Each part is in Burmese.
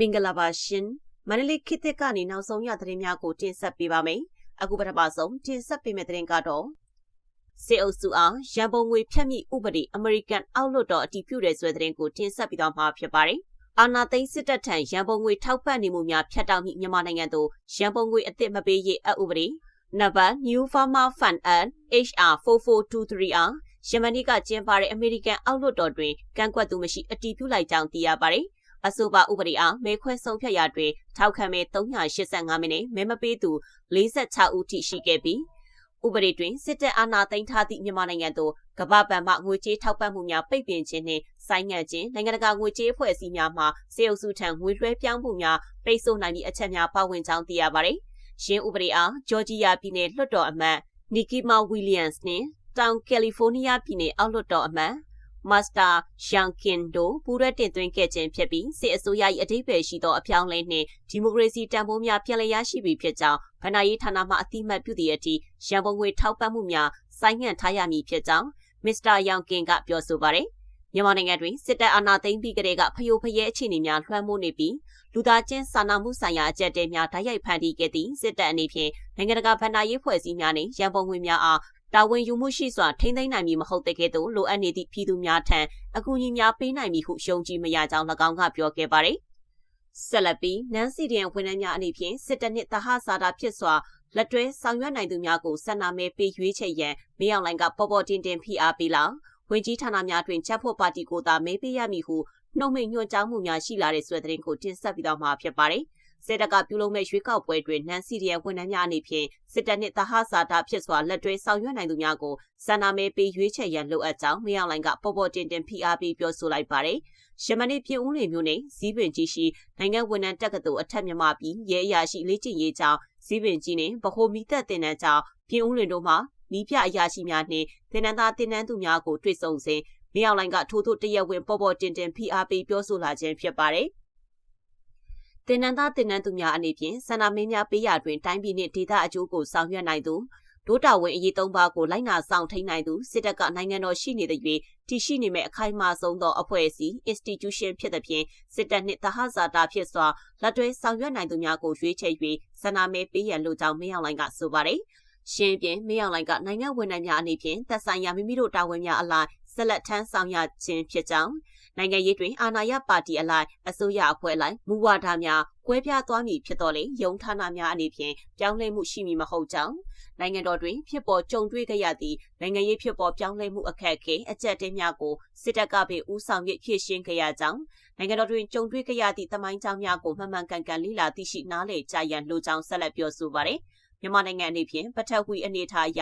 မင်္ဂလာပါရှင်မန္တလေးခေတ်သစ်ကနေနောက်ဆုံးရသတင်းများကိုတင်ဆက်ပေးပါမယ်အခုပထမဆုံးတင်ဆက်ပေးမယ့်သတင်းကတော့စေအုပ်စုအားရန်ပုံငွေဖြတ်မိဥပဒေအမေရိကန်အောက်လွှတ်တော်အတည်ပြုတဲ့ဆွဲသတင်းကိုတင်ဆက်ပေးသွားမှာဖြစ်ပါတယ်အာနာသိန်းစစ်တပ်ထံရန်ပုံငွေထောက်ပံ့နေမှုများဖြတ်တောက်မိမြန်မာနိုင်ငံသို့ရန်ပုံငွေအသစ်မပေးရေးအဥပဒေနံပါတ် New Farmer Fund and HR 4423အားယမနီကကျင်းပတဲ့အမေရိကန်အောက်လွှတ်တော်တွင်ကန့်ကွက်သူမရှိအတည်ပြုလိုက်ကြောင်းသိရပါတယ်။ အဆိုပါဥပဒေအားမဲခွဲဆုံးဖြတ်ရာတွင်ထောက်ခံမဲ385မိနစ်မဲမပေးသူ46ဦးထိရှိခဲ့ပြီးဥပဒေတွင်စစ်တပ်အာဏာသိမ်းထားသည့်မြန်မာနိုင်ငံသို့ကမ္ဘာပံမှငွေကြေးထောက်ပံ့မှုများပိတ်ပင်ခြင်းနှင့်ဆိုင်းငံ့ခြင်းနိုင်ငံတကာငွေကြေးအဖွဲ့အစည်းများမှစေအုပ်စုထံငွေလွှဲပြောင်းမှုများပိတ်ဆို့နိုင်သည့်အချက်များပါဝင်ကြောင်းသိရပါသည်။ရှင်းဥပဒေအားဂျော်ဂျီယာပြည်နယ်လွှတ်တော်အမတ်နီကီမာဝီလျံစ်နှင့်တောင်ကယ်လီဖိုးနီးယားပြည်နယ်အောက်လွှတ်တော်အမတ် မာစတာယန်ကင်တို့ပူးရဲတင်သွင်းခဲ့ခြင်းဖြစ်ပြီးစစ်အစိုးရ၏အထိပ္ပယ်ရှိသောအပြောင်းလဲနှင့်ဒီမိုကရေစီတန်ဖိုးများပြန်လည်ရရှိပြီဖြစ်ကြောင်းဗဏ္ဍာရေးဌာနမှအတိမတ်ပြုသည့်အထိရန်ပုံငွေထောက်ပံ့မှုများဆိုင်းငံ့ထားရမည်ဖြစ်ကြောင်းမစ္စတာယောင်ကင်ကပြောဆိုပါတယ်မြန်မာနိုင်ငံတွင်စစ်တပ်အာဏာသိမ်းပြီးကတည်းကဖျို့ဖျဲအခြေအနေများလွှမ်းမိုးနေပြီးလူသားချင်းစာနာမှုဆိုင်ရာအကြက်တဲများဓာတ်ရိုက်ဖန်တီးခဲ့သည့်စစ်တပ်အနေဖြင့်နိုင်ငံတကာဗဏ္ဍာရေးဖွဲ့စည်းများနှင့်ရန်ပုံငွေများအား တာဝန်ယူမှုရှိစွာထိန်းသိမ်းနိုင်မည်မဟုတ်တဲ့ကဲ့သို့လိုအပ်နေသည့်ပြည်သူများထံအကူအညီများပေးနိုင်မည်ဟုယုံကြည်မရကြောင်း၎င်းကပြောခဲ့ပါတယ်။ဆက်လက်ပြီးနန်းစီဒီယန်ဝန်ထမ်းများအနေဖြင့်စစ်တပ်နှင့်တဟဆာတာဖြစ်စွာလက်တွဲဆောင်ရွက်နိုင်သူများကိုဆက်နာမဲပေးရွေးချယ်ရန်မင်းအောင်လိုင်ကပေါ်ပေါ်တင်တင်ဖိအားပေးလာဝင်ကြီးဌာနများတွင်ချက်ဖို့ပါတီကိုသာမဲပေးရမည်ဟုနှုတ်မိတ်ညွှန်ကြားမှုများရှိလာတဲ့ဆွဲတဲ့ကိုတင်ဆက်ပြီးတော့မှာဖြစ်ပါတယ်။ စစ်တပ်ကပြုလုပ်မဲ့ရွေးကောက်ပွဲတွင်နန်စီရီယန်ဝန်ထမ်းများအနေဖြင့်စစ်တပ်နှင့်တဟဆာတာဖြစ်စွာလက်တွဲဆောင်ရွက်နိုင်သူများကိုစန္ဒာမဲပေးရွေးချယ်ရန်လိုအပ်ကြောင်းမယောင်လိုင်ကပေါ်ပေါ်တင်တင်ဖိအားပေးပြောဆိုလိုက်ပါတယ်။ရှမနစ်ပြည်ဦးလင်မျိုးနဲ့ဇီးပင်ကြီးရှိနိုင်ငံဝန်ထမ်းတက္ကသိုလ်အထက်မြန်မာပြည်ရဲအရာရှိလေ့ကျင့်ရေးကျောင်းဇီးပင်ကြီးနဲ့ဗဟိုမီသက်တင်တန်းကျောင်းပြည်ဦးလင်တို့မှနီးပြအရာရှိများနှင့်တင်နန်းသားတင်နန်းသူများကိုတွေ့ဆုံစဉ်မြေအောင်လိုင်ကထိုးထိုးတရက်ဝင်ပေါ်ပေါ်တင်တင်ဖိအားပေးပြောဆိုလာခြင်းဖြစ်ပါတယ်။ တင်နန်းသားတင်နန်းသူများအနေဖြင့်ဆန္ဒမင်းများပေးရတွင်တိုင်းပြည်နှင့်ဒေသအကျိုးကိုဆောင်ရွက်နိုင်သူဒိုးတာဝန်အရေးသုံးပါးကိုလိုက်နာဆောင်ထိန်နိုင်သူစစ်တပ်ကနိုင်ငံတော်ရှိနေတဲ့၍တည်ရှိနေမဲ့အခိုင်အမာဆုံးသောအဖွဲ့အစည်း institution ဖြစ်သဖြင့်စစ်တပ်နှင့်တဟဇာတာဖြစ်စွာလက်တွဲဆောင်ရွက်နိုင်သူများကိုရွေးချယ်၍ဆန္ဒမဲပေးရန်လိုကြောင်းမင်းအောင်လှိုင်ကဆိုပါတယ်။ရှင်းပြမင်းအောင်လှိုင်ကနိုင်ငံဝန်ထမ်းများအနေဖြင့်သက်ဆိုင်ရာမိမိတို့တာဝန်များအလိုက်ဆက်လက်ထမ်းဆောင်ရခြင်းဖြစ်ကြောင်း နိုင်ငံရေးတွင်အာဏာရပါတီအလိုက်အစိုးရအဖွဲ့လိုက်မူဝါဒများကွဲပြားသွားမည်ဖြစ်တော်လေယုံဌာနများအနေဖြင့်ပြောင်းလဲမှုရှိမည်မဟုတ်ကြောင်းနိုင်ငံတော်တွင်ဖြစ်ပေါ်ကြုံတွေ့ခဲ့ရသည့်နိုင်ငံရေးဖြစ်ပေါ်ပြောင်းလဲမှုအခက်အခဲအကြက်တင်းများကိုစစ်တပ်ကပင်ဦးဆောင်၍ဖြည့်ရှင်းခဲ့ရကြောင်းနိုင်ငံတော်တွင်ကြုံတွေ့ခဲ့ရသည့်တမိုင်းကြောင်းများကိုမှန်မှန်ကန်ကန်လေ့လာသိရှိနားလည်ကြရန်လိုကြောင်းဆက်လက်ပြောဆိုပါရယ်မြန်မာနိုင်ငံအနေဖြင့်ပထဝီအနေအထားအရ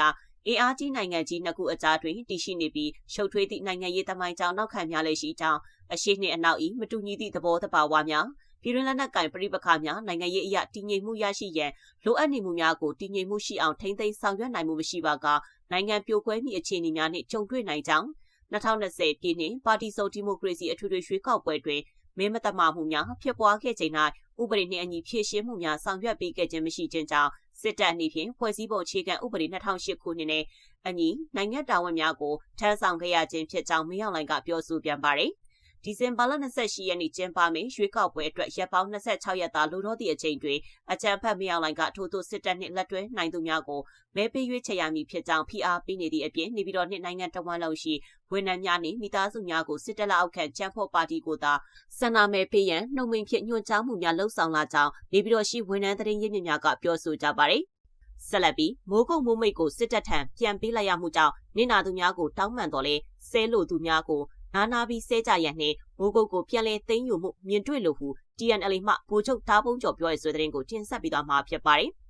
အင်အားကြီးနိုင်ငံကြီးနှစ်ခုအကြားတွင်တည်ရှိနေပြီးရှုပ်ထွေးသည့်နိုင်ငံရေးသမိုင်းကြောင်းနောက်ခံများလည်းရှိကြောင်းအရှိနှင့်အနောက်ဤမတူညီသည့်သဘောတဘာဝများပြည်တွင်းလက်နက်ကင်ပြိပခါများနိုင်ငံရေးအရာတည်ငြိမ်မှုရရှိရန်လိုအပ်နေမှုများကိုတည်ငြိမ်မှုရှိအောင်ထိန်းသိမ်းဆောင်ရွက်နိုင်မှုမရှိပါကနိုင်ငံပြိုကွဲမှုအခြေအနေများနှင့်ကြုံတွေ့နိုင်ကြောင်း2020ပြည်နှစ်ပါတီစုံဒီမိုကရေစီအထွေထွေရွေးကောက်ပွဲတွင်မင်းမတမမှုများဖြစ်ပွားခဲ့ချိန်၌ဥပဒေနှင့်အညီဖြည့်ရှင်းမှုများဆောင်ရွက်ပေးခဲ့ခြင်းမရှိခြင်းကြောင့် စစ်တပ်အနေဖြင့်ဖွဲ့စည်းပုံအခြေခံဥပဒေ2008ခုနှစ်နဲ့အညီနိုင်ငံတာဝန်များကိုထမ်းဆောင်ခဲ့ရခြင်းဖြစ်ကြောင်းမင်းအောင်လှိုင်ကပြောဆိုပြန်ပါတယ်။ ဒီဇင်ဘာလ28ရက်နေ့ကျင်းပမယ့်ရွေးကောက်ပွဲအတွက်ရက်ပေါင်း26ရက်သာလိုတော့သည့်အချိန်တွင်အကြံဖတ်မြောင်လိုင်ကထိုးထိုးစစ်တပ်နှင့်လက်တွဲနိုင်သူများကိုမဲပေးရွေးချယ်ရမည်ဖြစ်ကြောင်းဖိအားပေးနေသည့်အပြင်နေပြည်တော်နှင့်နိုင်ငံတော်ဝန်လုံးရှိဝန်ထမ်းများနှင့်မိသားစုများကိုစစ်တပ်လက်အောက်ခံချမ်းဖို့ပါတီကိုသာဆန္ဒမဲပေးရန်နှုတ်မိန်ဖြစ်ညွှန်ကြားမှုများလှုံ့ဆော်လာကြောင်းနေပြည်တော်ရှိဝန်ထမ်းသတင်းရင်းမြစ်များကပြောဆိုကြပါသည်ဆက်လက်ပြီးမိုးကုတ်မိုးမိတ်ကိုစစ်တပ်ထံပြန်ပေးလိုက်ရမှုကြောင့်နင်နာသူများကိုတောင်းပန်တော်လဲဆဲလို့သူများကို နာနာပြီးဆဲကြရန်နှင့်မိုးကုတ်ကိုပြန်လည်သိမ်းယူမှုမြင်တွေ့လို့ဟု TNL မှဗိုလ်ချုပ်တားပုံးကျော်ပြောရဲဆိုတဲ့သတင်းကိုတင်ဆက်ပြီးသွားမှာဖြစ်ပါတယ်။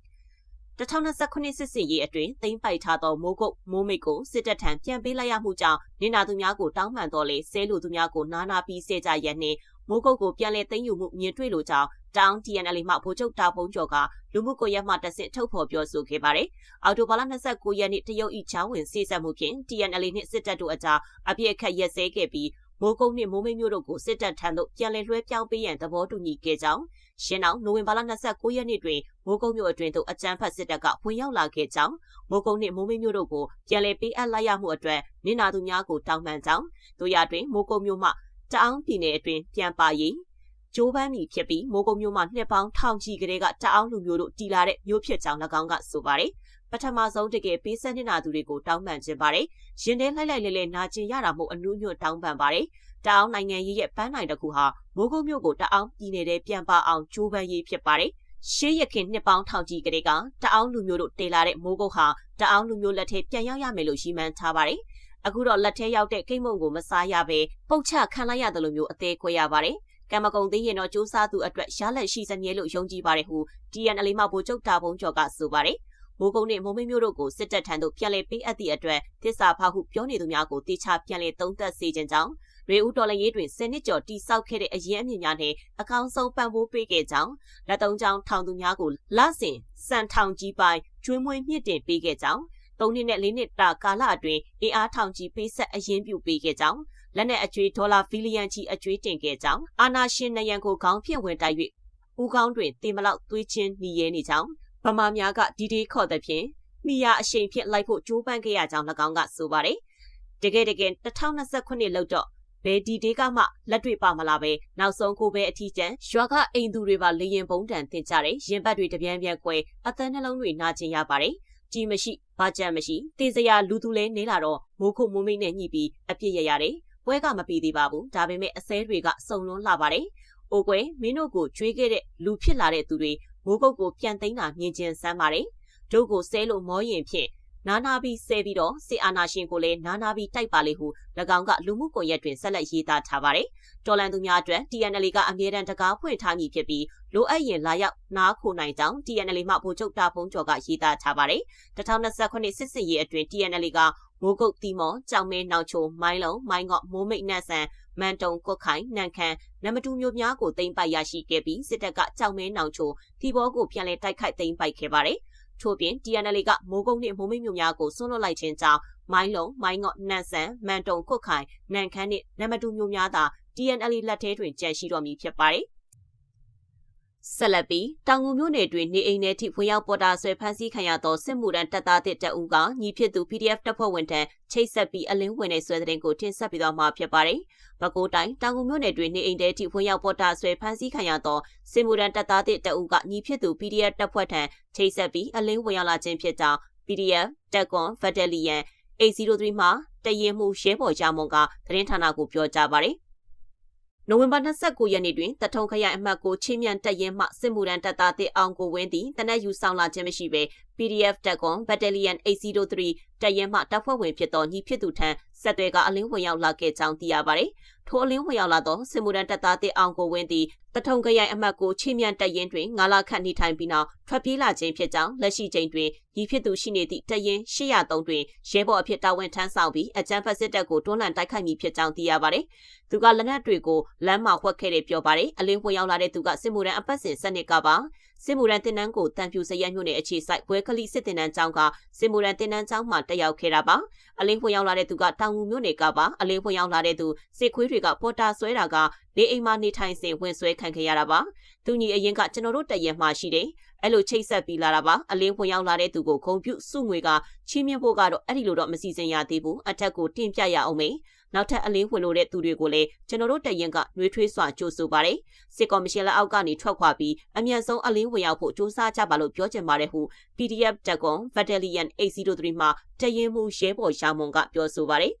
2029စစ်စင်ရေးအတွင်းသိမ်းပိုက်ထားသောမိုးကုတ်မိုးမိတ်ကိုစစ်တပ်ထံပြန်ပေးလိုက်ရမှုကြောင့်နေနာသူများကိုတောင်းပန်တော်လေဆဲလူသူများကိုနာနာပြီးဆဲကြရန်နှင့်မိုးကုတ်ကိုပြန်လည်သိမ်းယူမှုမြင်တွေ့လိုကြောင်း တောင် TNL မှဗိုလ်ချုပ်တာပုံးကျော်ကလူမှုကွန်ရက်မှတဆင့်ထုတ်ဖော်ပြောဆိုခဲ့ပါတယ်။အော်တိုဘာလ29ရက်နေ့တရုတ်ဤချောင်းဝင်စေဆက်မှုဖြင့် TNL နှင့်စစ်တပ်တို့အကြားအပြည့်အခက်ရက်စဲခဲ့ပြီးမိုးကုတ်နှင့်မိုးမိတ်မြို့တို့ကိုစစ်တပ်ထံသို့ပြန်လည်လွှဲပြောင်းပေးရန်သဘောတူညီခဲ့ကြောင်းရှင်းအောင်နိုဝင်ဘာလ29ရက်နေ့တွင်မိုးကုတ်မြို့အတွင်းသို့အကြမ်းဖက်စစ်တပ်ကဝင်ရောက်လာခဲ့ကြောင်းမိုးကုတ်နှင့်မိုးမိတ်မြို့တို့ကိုပြန်လည်ပေးအပ်လိုက်ရမှုအတွက်နင်နာသူများကိုတောင်းပန်ကြောင်းတို့ရတွင်မိုးကုတ်မြို့မှတအောင်းပြည်နယ်အတွင်းပြန်ပါရေး ကြိုးပမ်းမိဖြစ်ပြီးမိုးကုတ်မြို့မှာနှစ်ပေါင်းထောင်ချီကလေးကတအောင်းလူမျိုးတို့တီလာတဲ့မြို့ဖြစ်ကြောင်း၎င်းကဆိုပါတယ်ပထမဆုံးတကယ်ပေးဆက်နေတာသူတွေကိုတောင်းပန်ခြင်းပါတယ်။ရင်ထဲလိုက်လိုက်လဲလဲနာကျင်ရတာမို့အနုညွတ်တောင်းပန်ပါတယ်။တအောင်းနိုင်ငံရေးရဲ့ပန်းနိုင်တစ်ခုဟာမိုးကုတ်မြို့ကိုတအောင်းပြည်နယ်ထဲပြန်ပါအောင်ကြိုးပမ်းရေးဖြစ်ပါတယ်။ရှေးရခင်နှစ်ပေါင်းထောင်ကြီးကလေးကတအောင်းလူမျိုးတို့တေလာတဲ့မိုးကုတ်ဟာတအောင်းလူမျိုးလက်ထဲပြန်ရောက်ရမယ်လို့ရှိမှန်းထားပါတယ်။အခုတော့လက်ထဲရောက်တဲ့ကိတ်မုံကိုမစားရဘဲပုတ်ချခံလိုက်ရတယ်လို့မျိုးအသေးခွဲရပါတယ်။ ကံမကုံသေးရင်တော့စူးစမ်းသူအတွက်ရလက်ရှိစမြဲလို့ယုံကြည်ပါတယ်ဟု TNL မှဗိုလ်ချုပ်တာဘုံကျော်ကဆိုပါတယ်။မိုးကုန်းနဲ့မိုးမင်းမျိုးတို့ကိုစစ်တပ်ထံသို့ပြန်လည်ပေးအပ်သည့်အတွက်သစ္စာဖောက်ဟုပြောနေသူများကိုတေချာပြန်လည်သုံးသပ်စေခြင်းကြောင့်ရေဦးတော်လရေးတွင်ဆယ်နှစ်ကျော်တိစောက်ခဲ့တဲ့အရင်အမြင့်များနဲ့အကောင်းဆုံးပံ့ပိုးပေးခဲ့ကြောင်းလက်သုံးချောင်းထောင်သူများကိုလဆင်စံထောင်ကြီးပိုင်းကျွေးမွေးမြင့်တင်ပေးခဲ့ကြောင်း၃နှစ်နဲ့၄နှစ်တာကာလအတွင်းအင်အားထောင်ကြီးပေးဆက်အရင်ပြုပေးခဲ့ကြောင်း လက်နက်အကျွေးဒေါ်လာဘီလီယံကြီးအကျွေးတင်ခဲ့ကြောင်းအာနာရှင်နယံကိုခေါင်းဖြင့်ဝင်တိုက်၍ဦးကောင်းတွင်တင်မလောက်သွေးချင်းနှီးရဲနေကြောင်းဗမာများကဒီဒီခေါ်တဲ့ဖြင့်မိယာအရှိန်ဖြင့်လိုက်ဖို့ကြိုးပမ်းခဲ့ရကြောင်း၎င်းကဆိုပါတယ်တကယ်တကယ်2029လောက်တော့ဘယ်ဒီဒေးကမှလက်တွေ့ပါမလားပဲနောက်ဆုံးကိုပဲအထီးကျန်ရွာကအိမ်သူတွေပါလေရင်ပုံးတန်တင်ကြတယ်ရင်ဘတ်တွေတပြန်းပြန်းကွဲအသံနှလုံးတွေနာကျင်ရပါတယ်ကြီးမရှိဘာကြံမရှိတေစရာလူသူလဲနေလာတော့မိုးခုမိုးမိတ်နဲ့ညှိပြီးအပြစ်ရရတယ် ပွဲကမပြီးသေးပါဘူးဒါပေမဲ့အစဲတွေကစုံလွန်းလာပါတယ်အိုကွယ်မင်းတို့ကိုကျွေးခဲ့တဲ့လူဖြစ်လာတဲ့သူတွေမိုးကုတ်ကိုပြန်သိမ်းတာမြင်ကျင်စမ်းပါတယ်တို့ကိုဆဲလို့မောရင်ဖြင့် နာနာပြီးဆဲပြီးတော့စစ်အာဏာရှင်ကိုလည်းနာနာပြီးတိုက်ပါလေဟု၎င်းကလူမှုကွန်ရက်တွင်ဆက်လက်ရေးသားထားပါတယ်။တော်လန်သူများအတွက် TNL ကအမြဲတမ်းတကားဖွင့်ထားမည်ဖြစ်ပြီးလိုအပ်ရင်လာရောက်နားခိုနိုင်ကြောင်း TNL မှဗိုလ်ချုပ်တာဖုံးကျော်ကရေးသားထားပါတယ်။2029စစ်စစ်ရေးအတွင်း TNL ကမိုးကုတ်တီမော်ကြောင်မဲနောင်ချိုမိုင်းလုံးမိုင်းငေါ့မိုးမိတ်နတ်ဆန်မန်တုံကွတ်ခိုင်နန်ခမ်းနမတူမျိုးများကိုသိမ်းပိုက်ရရှိခဲ့ပြီးစစ်တပ်ကကြောင်မဲနောင်ချိုတီဘောကိုပြန်လည်တိုက်ခိုက်သိမ်းပိုက်ခဲ့ပါတယ်။ ထို့ပြင် TNL ကမိုးကုတ်နှင့်မိုးမိတ်မြို့များကိုဆွန့်လွတ်လိုက်ခြင်းကြောင့်မိုင်းလုံးမိုင်းငေါ့နန်ဆန်မန်တုံခုတ်ခိုင်နန်ခမ်းနှင့်နမတူမြို့များသာ TNL လက်ထဲတွင်ကျန်ရှိတော်မူဖြစ်ပါတယ် ဆက်လက်ပြီးတောင်ငူမြို့နယ်တွင်နေအိမ်ထဲထိဝင်ရောက်ပေါ်တာဆွဲဖမ်းဆီးခံရသောစစ်မှုထမ်းတပ်သားတစ်တအူးကညီဖြစ်သူ PDF တပ်ဖွဲ့ဝင်ထံချိတ်ဆက်ပြီးအလင်းဝင်တဲ့ဆွဲတဲ့ကိုတင်ဆက်ပြီးတော့မှာဖြစ်ပါတယ်။ပဲခူးတိုင်းတောင်ငူမြို့နယ်တွင်နေအိမ်ထဲထိဝင်ရောက်ပေါ်တာဆွဲဖမ်းဆီးခံရသောစစ်မှုထမ်းတပ်သားတစ်တအူးကညီဖြစ်သူ PDF တပ်ဖွဲ့ထံချိတ်ဆက်ပြီးအလင်းဝင်ရောက်လာခြင်းဖြစ်ကြောင်း PDF တက်ကွန်ဖက်ဒလီယန်803 မှာတရင်မှုရဲဘော်ရမွန်ကသတင်းဌာနကိုပြောကြားပါတယ် နိုဝင်ဘာ29ရက်နေ့တွင်တထုံခရိုင်အမှတ်ကိုချင်းမြန်တက်ရင်မှစစ်မှုရန်တပ်သားတစ်အောင်ကိုဝင်းသည်တနက်ယူဆောင်လာခြင်းမရှိဘဲ PDF တက်ကွန် Battalion 803 တပ်ရင်းမှတပ်ဖွဲ့ဝင်ဖြစ်သောညီဖြစ်သူထံဆက်သွယ်ကအလင်းဝင်ရောက်လာခဲ့ကြောင်းသိရပါတယ်။ထိုအလင်းဝင်ရောက်လာသောစစ်မှုရန်တပ်သားတစ်အောင်ကိုဝင်းသည်တထုံခရိုင်အမှတ်ကိုချင်းမြန်တပ်ရင်းတွင်ငါးလခန့်နေထိုင်ပြီးနောက်ထွက်ပြေးလာခြင်းဖြစ်ကြောင်းလက်ရှိချိန်တွင်ညီဖြစ်သူရှိနေသည့်တပ်ရင်း803တွင်ရဲဘော်အဖြစ်တာဝန်ထမ်းဆောင်ပြီးအကြမ်းဖက်စစ်တပ်ကိုတွန်းလှန်တိုက်ခိုက်မည်ဖြစ်ကြောင်းသိရပါတယ်။သူကလက်နက်တွေကိုလမ်းမှာဝှက်ခဲ့တယ်ပြောပါတယ်။အလင်းဝင်ရောက်လာတဲ့သူကစစ်မှုရန်အပတ်စဉ်စနစ်ကပါ စစ်မှုရန်တင်နန်းကိုတန်ဖြူစရက်မြို့နယ်အခြေစိုက်ဘွဲခလိစစ်တင်နန်းကျောင်းကစစ်မှုရန်တင်နန်းကျောင်းမှာတက်ရောက်ခဲ့တာပါအလင်းဖွင့်ရောက်လာတဲ့သူကတောင်ငူမြို့နယ်ကပါအလင်းဖွင့်ရောက်လာတဲ့သူစစ်ခွေးတွေကပေါ်တာဆွဲတာကနေအိမ်မှာနေထိုင်စဉ်ဝင်ဆွဲခံခဲ့ရတာပါသူညီအရင်ကကျွန်တော်တို့တရက်မှရှိတယ်အဲ့လိုချိတ်ဆက်ပြီးလာတာပါအလင်းဖွင့်ရောက်လာတဲ့သူကိုဂုံပြုစုငွေကချီးမြှင့်ဖို့ကတော့အဲ့ဒီလိုတော့မစီစဉ်ရသေးဘူးအထက်ကိုတင်ပြရအောင်မေ နောက်ထပ်အလင်းဝင်လို့တဲ့သူတွေကိုလည်းကျွန်တော်တို့တရင်ကနှွေးထွေးစွာကြိုးဆိုပါတယ်စစ်ကော်မရှင်လက်အောက်ကနေထွက်ခွာပြီးအမြန်ဆုံးအလင်းဝင်ရောက်ဖို့စ조사ကြပါလို့ပြောချင်ပါတယ်ဟု PDF တက်ကွန် Battalion 803မှာတရင်မှုရဲဘော်ရှာမွန်ကပြောဆိုပါတယ်